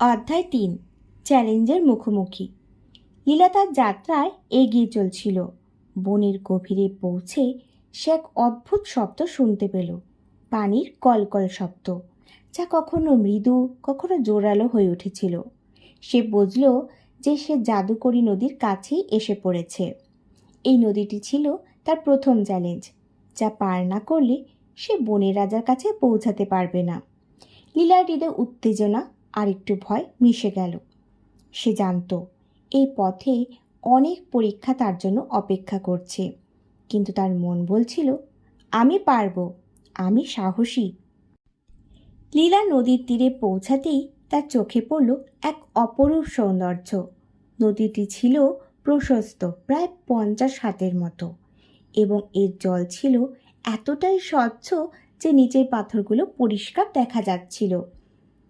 অধ্যায় তিন, চ্যালেঞ্জের মুখোমুখি। লীলা তার যাত্রায় এগিয়ে চলছিল। বনের গভীরে পৌঁছে সে এক অদ্ভুত শব্দ শুনতে পেল। পানির কলকল শব্দ, যা কখনো মৃদু, কখনো জোরালো হয়ে উঠেছিল। সে বুঝল যে সে জাদুকরী নদীর কাছেই এসে পড়েছে। এই নদীটি ছিল তার প্রথম চ্যালেঞ্জ, যা পার না করলে সে বনের রাজার কাছে পৌঁছাতে পারবে না। লীলার হৃদয় উত্তেজনা আর একটু ভয় মিশে গেল। সে জানত, এই পথে অনেক পরীক্ষা তার জন্য অপেক্ষা করছে। কিন্তু তার মন বলছিল, আমি পারব, আমি সাহসী। লীলা নদীর তীরে পৌঁছাতেই তার চোখে পড়ল এক অপরূপ সৌন্দর্য। নদীটি ছিল প্রশস্ত, প্রায় পঞ্চাশ হাতের মতো, এবং এর জল ছিল এতটাই স্বচ্ছ যে নিচের পাথরগুলো পরিষ্কার দেখা যাচ্ছিল।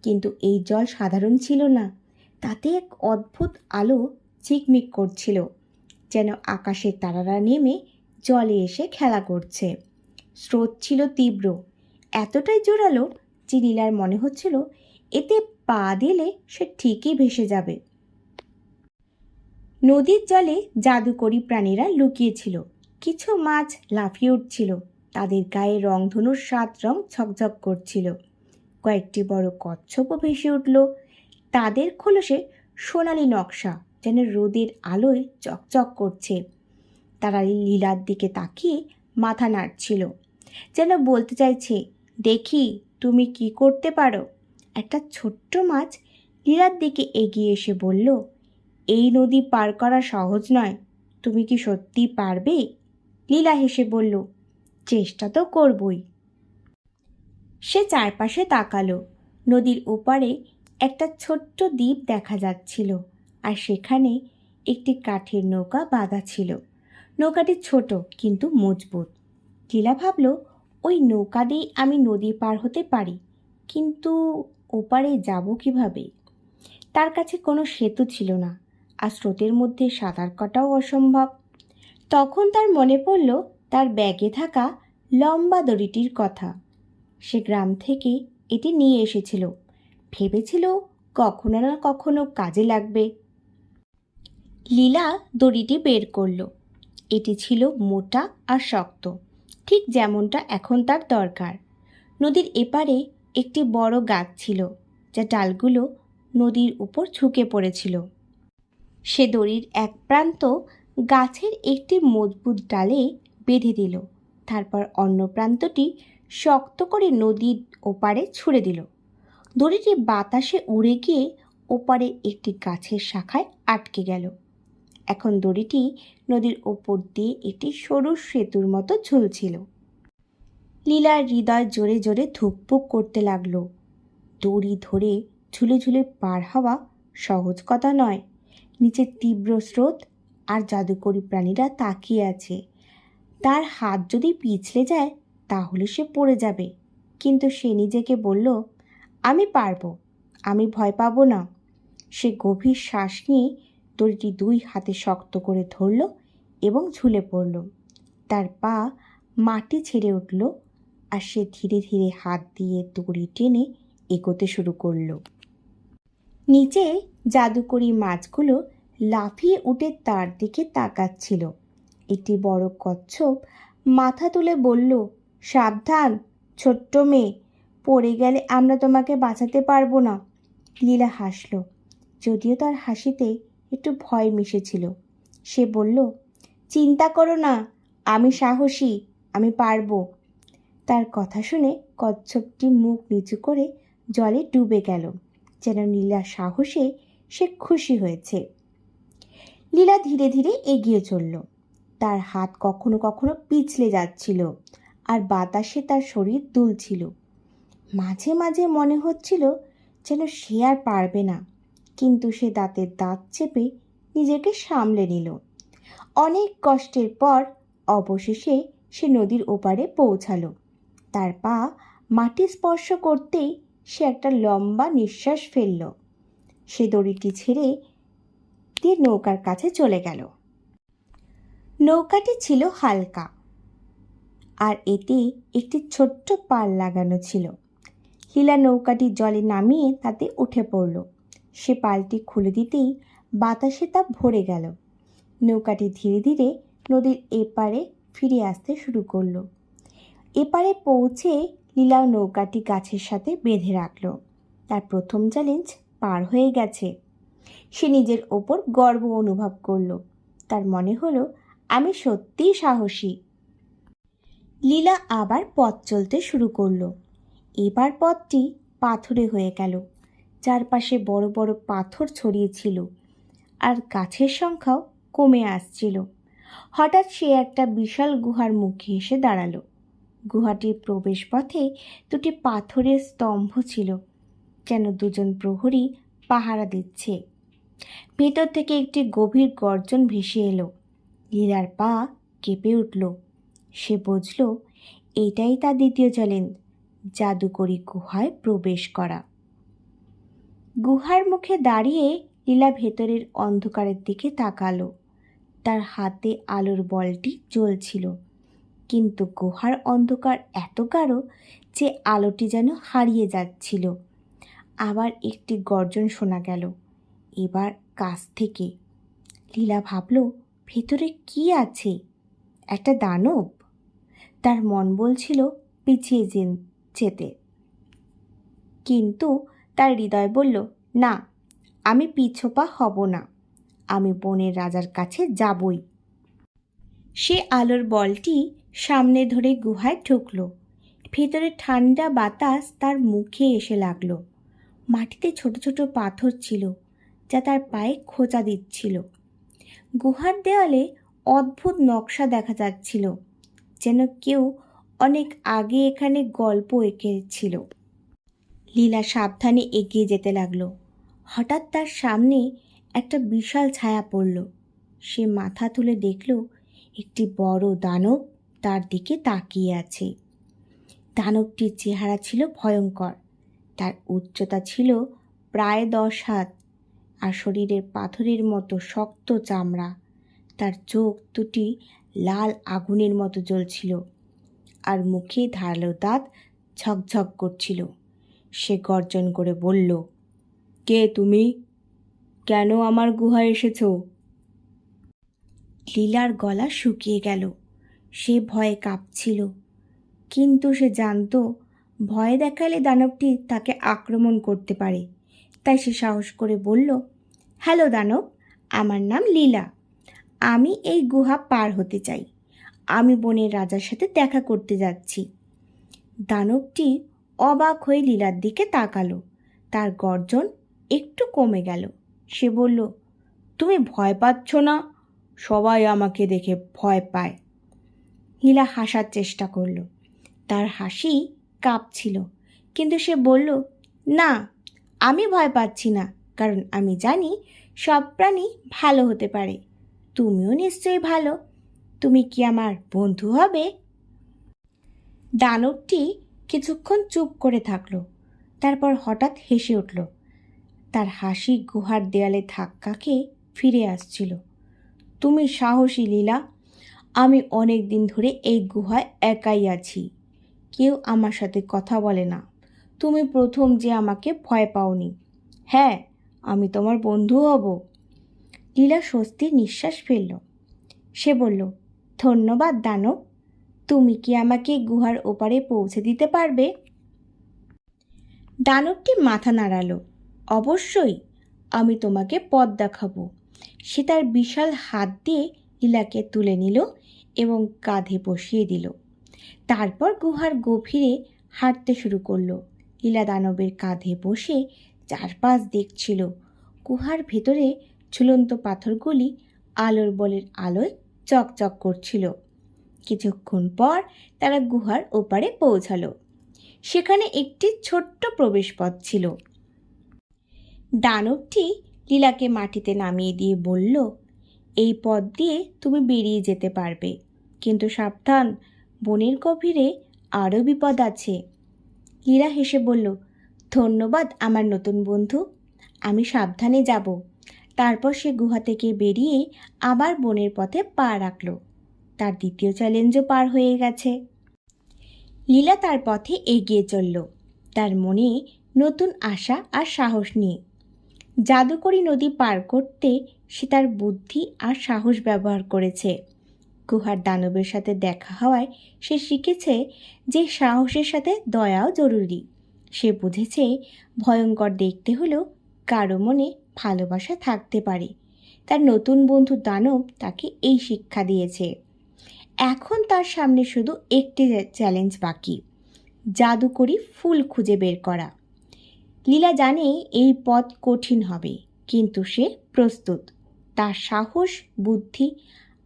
কিন্তু এই জল সাধারণ ছিল না। তাতে এক অদ্ভুত আলো ঝিকমিক করছিল, যেন আকাশের তারারা নেমে জলে এসে খেলা করছে। স্রোত ছিল তীব্র, এতটাই জোরালো, যে লীলার মনে হচ্ছিল এতে পা দিলে সে ঠিকই ভেসে যাবে। নদীর জলে জাদুকরী প্রাণীরা লুকিয়েছিল, কিছু মাছ লাফিয়ে উঠছিল, তাদের গায়ে রংধনুর সাত রং ঝকঝক করছিল। কয়েকটি বড় কচ্ছপও ভেসে উঠল। তাদের খোলসে সোনালি নকশা যেন রোদের আলোয় চকচক করছে। তারা লীলার দিকে তাকিয়ে মাথা নাড়ছিল, যেন বলতে চাইছে, দেখি, তুমি কি করতে পারো? একটা ছোট্ট মাছ লীলার দিকে এগিয়ে এসে বলল, এই নদী পার করা সহজ নয়, তুমি কি সত্যি পারবে? লীলা হেসে বলল, চেষ্টা তো করবই। সে চারপাশে তাকালো। নদীর ওপারে একটা ছোট্ট দ্বীপ দেখা যাচ্ছিল আর সেখানে একটি কাঠের নৌকা বাঁধা ছিল। নৌকাটি ছোট কিন্তু মজবুত। লীলা ভাবল, ওই নৌকা দিয়ে আমি নদী পার হতে পারি, কিন্তু ওপারে যাব কীভাবে? তার কাছে কোনো সেতু ছিল না আর স্রোতের মধ্যে সাঁতার কাটাও অসম্ভব। তখন তার মনে পড়ল, তার ব্যাগে থাকা লম্বা দড়িটির কথা। সে গ্রাম থেকে এটি নিয়ে এসেছিল। ভেবেছিল কখনো না কখনো কাজে লাগবে। লীলা দড়িটি বের করল। এটি ছিল মোটা আর শক্ত, ঠিক যেমনটা এখন তার দরকার। নদীর এপারে একটি বড় গাছ ছিল, যা ডালগুলো নদীর উপর ঝুঁকে পড়েছিল। সে দড়ির এক প্রান্ত গাছের একটি মজবুত ডালে বেঁধে দিল, তারপর অন্য প্রান্তটি শক্ত করে নদীর ওপারে ছুঁড়ে দিল। দড়িটি বাতাসে উড়ে গিয়ে ওপারে একটি গাছের শাখায় আটকে গেল। এখন দড়িটি নদীর ওপর দিয়ে একটি সরু সেতুর মতো ঝুলছিল। লীলার হৃদয় জোরে জোরে ধুকপুক করতে লাগল। দড়ি ধরে ঝুলে ঝুলে পার হওয়া সহজ কথা নয়। নিচে তীব্র স্রোত আর জাদুকরী প্রাণীরা তাকিয়ে আছে। তার হাত যদি পিছলে যায় তাহলে সে পড়ে যাবে। কিন্তু সে নিজেকে বলল, আমি পারব, আমি ভয় পাবো না। সে গভীর শ্বাস নিয়ে দড়িটি দুই হাতে শক্ত করে ধরল এবং ঝুলে পড়ল। তার পা মাটি ছেড়ে উঠল আর সে ধীরে ধীরে হাত দিয়ে দড়ি টেনে এগোতে শুরু করল। নিচে জাদুকরি মাছগুলো লাফিয়ে উঠে তার দিকে তাকাচ্ছিল। একটি বড় কচ্ছপ মাথা তুলে বলল সাবধান, ছোট্ট মেয়ে। পড়ে গেলে আমরা তোমাকে বাঁচাতে পারব না। লীলা হাসল। যদিও তার হাসিতে একটু ভয় মিশেছিল। সে বলল, চিন্তা করো না, আমি সাহসী, আমি পারব। তার কথা শুনে কচ্ছপটি মুখ নিচু করে জলে ডুবে গেল। যেন লীলা সাহসে সে খুশি হয়েছে। লীলা ধীরে ধীরে এগিয়ে চলল। তার হাত কখনো কখনো পিছলে যাচ্ছিল। আর বাতাসে তার শরীর দুলছিল। মাঝে মাঝে মনে হচ্ছিল যেন সে আর পারবে না, কিন্তু সে দাঁতের দাঁত চেপে নিজেকে সামলে নিল। অনেক কষ্টের পর অবশেষে সে নদীর ওপারে পৌঁছালো। তার পা মাটি স্পর্শ করতেই সে একটা লম্বা নিঃশ্বাস ফেলল। সে দড়িটি ছেড়ে দিয়ে নৌকার কাছে চলে গেল। নৌকাটি ছিল হালকা। আর এতে একটি ছোট্ট পাল লাগানো ছিল। লীলা নৌকাটি জলে নামিয়ে তাতে উঠে পড়ল। সে পালটি খুলে দিতেই বাতাসে তা ভরে গেল। নৌকাটি ধীরে ধীরে নদীর এপারে ফিরে আসতে শুরু করল। এপারে পৌঁছে লীলা নৌকাটি গাছের সাথে বেঁধে রাখল। তার প্রথম চ্যালেঞ্জ পার হয়ে গেছে। সে নিজের ওপর গর্ব অনুভব করল। তার মনে হলো, আমি সত্যিই সাহসী। লীলা আবার পথ চলতে শুরু করল। এবার পথটি পাথরে হয়ে গেল। চারপাশে বড় বড় পাথর ছড়িয়েছিল আর গাছের সংখ্যাও কমে আসছিল। হঠাৎ সে একটা বিশাল গুহার মুখে এসে দাঁড়াল। গুহাটির প্রবেশপথে দুটি পাথরের স্তম্ভ ছিল যেন দুজন প্রহরী পাহারা দিচ্ছে। ভেতর থেকে একটি গভীর গর্জন ভেসে এলো। লীলার পা কেঁপে উঠল। সে বুঝল, এটাই তার দ্বিতীয় চ্যালেঞ্জ, জাদুকরি গুহায় প্রবেশ করা। গুহার মুখে দাঁড়িয়ে লীলা ভেতরের অন্ধকারের দিকে তাকালো। তার হাতে আলোর বলটি জ্বলছিল, কিন্তু গুহার অন্ধকার এত গাঢ় যে আলোটি যেন হারিয়ে যাচ্ছিল। আবার একটি গর্জন শোনা গেল, এবার কাছ থেকে। লীলা ভাবল, ভেতরে কি আছে? একটা দানব? তার মন বলছিল, পিছিয়ে যেতে। কিন্তু তার হৃদয় বলল, না, আমি পিছোপা হব না। আমি বনের রাজার কাছে যাবই। সে আলোর বলটি সামনে ধরে গুহায় ঢুকলো। ভেতরে ঠান্ডা বাতাস তার মুখে এসে লাগল। মাটিতে ছোট ছোট পাথর ছিল, যা তার পায়ে খোঁচা দিচ্ছিল। গুহার দেওয়ালে অদ্ভুত নকশা দেখা যাচ্ছিল। যেন কেউ অনেক আগে এখানে গল্প এঁকেছিল। লীলা সাবধানে এগিয়ে যেতে লাগল। হঠাৎ তার সামনে একটা বিশাল ছায়া পড়ল। সে মাথা তুলে দেখল, একটি বড় দানব তার দিকে তাকিয়ে আছে। দানবটির চেহারা ছিল ভয়ঙ্কর। তার উচ্চতা ছিল প্রায় দশ হাত আর শরীরের পাথরের মতো শক্ত চামড়া। তার চোখ দুটি লাল আগুনের মতো জ্বলছিল আর মুখে ধারালো দাঁত ঝকঝক করছিল। সে গর্জন করে বলল, কে তুমি? কেন আমার গুহায় এসেছ? লীলার গলা শুকিয়ে গেল। সে ভয়ে কাঁপছিল। কিন্তু সে জানতো, ভয় দেখালে দানবটি তাকে আক্রমণ করতে পারে। তাই সে সাহস করে বলল, হ্যালো দানব, আমার নাম লীলা। আমি এই গুহা পার হতে চাই। আমি বনের রাজার সাথে দেখা করতে যাচ্ছি। দানবটি অবাক হয়ে লীলার দিকে তাকালো। তার গর্জন একটু কমে গেল। সে বলল, তুমি ভয় পাচ্ছ না? সবাই আমাকে দেখে ভয় পায়। নীলা হাসার চেষ্টা করল। তার হাসি কাঁপছিল। কিন্তু সে বলল, না, আমি ভয় পাচ্ছি না। কারণ আমি জানি সব প্রাণী ভালো হতে পারে। তুমিও নিশ্চয়ই ভালো। তুমি কি আমার বন্ধু হবে? দানবটি কিছুক্ষণ চুপ করে থাকল, তারপর হঠাৎ হেসে উঠল। তার হাসি গুহার দেয়ালে ধাক্কা খেয়ে ফিরে আসছিল। তুমি সাহসী, লীলা। আমি অনেক দিন ধরে এই গুহায় একাই আছি। কেউ আমার সাথে কথা বলে না। তুমি প্রথম যে আমাকে ভয় পাওনি। হ্যাঁ আমি তোমার বন্ধু হব। লীলা স্বস্তির নিঃশ্বাস ফেলল। সে বলল, ধন্যবাদ দানব, তুমি কি আমাকে গুহার ওপারে পৌঁছে দিতে পারবে? দানবটি মাথা নাড়ালো, অবশ্যই, আমি তোমাকে পথ দেখাবো। সে তার বিশাল হাত দিয়ে লীলাকে তুলে নিল এবং কাঁধে বসিয়ে দিল। তারপর গুহার গভীরে হাঁটতে শুরু করল। লীলা দানবের কাঁধে বসে চারপাশ দেখছিল। গুহার ভেতরে ঝুলন্ত পাথরগুলি আলোর বলের আলোয় চকচক করছিল। কিছুক্ষণ পর তারা গুহার ওপারে পৌঁছালো। সেখানে একটি ছোট্ট প্রবেশপথ ছিল। দানবটি লীলাকে মাটিতে নামিয়ে দিয়ে বলল, এই পথ দিয়ে তুমি বেরিয়ে যেতে পারবে, কিন্তু সাবধান, বনের গভীরে আরও বিপদ আছে। লীলা হেসে বলল, ধন্যবাদ আমার নতুন বন্ধু, আমি সাবধানে যাব। তারপর সে গুহা থেকে বেরিয়ে আবার বনের পথে পা রাখল। তার দ্বিতীয় চ্যালেঞ্জও পার হয়ে গেছে। লীলা তার পথে এগিয়ে চলল। তার মনে নতুন আশা আর সাহস নিয়ে। জাদুকরি নদী পার করতে সে তার বুদ্ধি আর সাহস ব্যবহার করেছে। গুহার দানবের সাথে দেখা হওয়ায় সে শিখেছে যে সাহসের সাথে দয়াও জরুরি। সে বুঝেছে ভয়ঙ্কর দেখতে হলেও কারও মনে ভালোবাসা থাকতে পারে। তার নতুন বন্ধু দানব তাকে এই শিক্ষা দিয়েছে। এখন তার সামনে শুধু একটি চ্যালেঞ্জ বাকি, জাদুকরি ফুল খুঁজে বের করা। লীলা জানে এই পথ কঠিন হবে, কিন্তু সে প্রস্তুত। তার সাহস, বুদ্ধি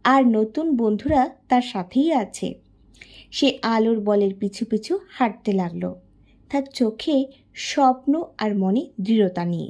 আর নতুন বন্ধুরা তার সাথেই আছে। সে আলোর বলের পিছু পিছু হাঁটতে লাগল। তার চোখে স্বপ্ন আর মনে দৃঢ়তা নিয়ে।